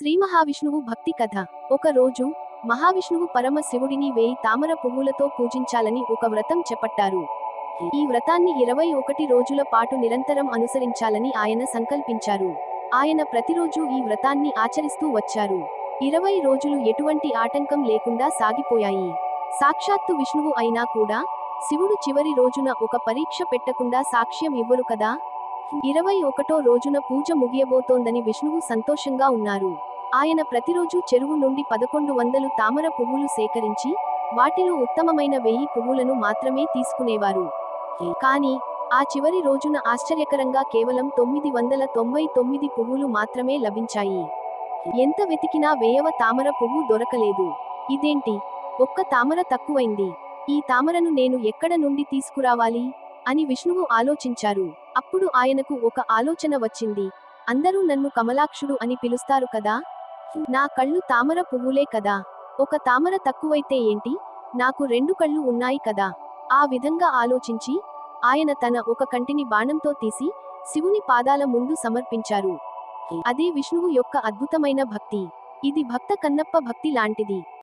శ్రీ మహావిష్ణువు భక్తి కథ. ఒక రోజు మహావిష్ణువు పరమ శివుడిని వేయి తామర పువ్వులతో పూజించాలని ఒక వ్రతం చేపట్టారు. ఈ వ్రతాన్ని ఇరవై ఒకటి రోజుల పాటు నిరంతరం అనుసరించాలని ఆయన సంకల్పించారు. ఆయన ప్రతిరోజు ఈ వ్రతాన్ని ఆచరిస్తూ వచ్చారు. ఇరవై రోజులు ఎటువంటి ఆటంకం లేకుండా సాగిపోయాయి. సాక్షాత్తు విష్ణువు అయినా కూడా శివుడు చివరి రోజున ఒక పరీక్ష పెట్టకుండా సాక్ష్యం ఇవ్వరు కదా? ఇరవై ఒకటో రోజున పూజ ముగియబోతోందని విష్ణువు సంతోషంగా ఉన్నారు. ఆయన ప్రతిరోజు చెరువు నుండి పదకొండు వందలు తామర పువ్వులు సేకరించి వాటిలో ఉత్తమమైన వెయ్యి పువ్వులను మాత్రమే తీసుకునేవారు. కానీ ఆ చివరి రోజున ఆశ్చర్యకరంగా కేవలం తొమ్మిది వందల తొంభై తొమ్మిది పువ్వులు మాత్రమే లభించాయి. ఎంత వెతికినా వేయవ తామర పువ్వు దొరకలేదు. ఇదేంటి? ఒక్క తామర తక్కువైంది. ఈ తామరను నేను ఎక్కడ నుండి తీసుకురావాలి? అని విష్ణువు ఆలోచించారు. అప్పుడు ఆయనకు ఒక ఆలోచన వచ్చింది. అందరూ నన్ను కమలాక్షుడు అని పిలుస్తారు కదా? నా కళ్ళు తామర పువ్వులే కదా. ఒక తామర తక్కువైతే ఏంటి? నాకు రెండు కళ్ళు ఉన్నాయి కదా. ఆ విధంగా ఆలోచించి ఆయన తన ఒక కంటిని బాణంతో తీసి శివుని పాదాల ముందు సమర్పించారు. అదే విష్ణువు యొక్క అద్భుతమైన భక్తి. ఇది భక్త కన్నప్ప భక్తి లాంటిది.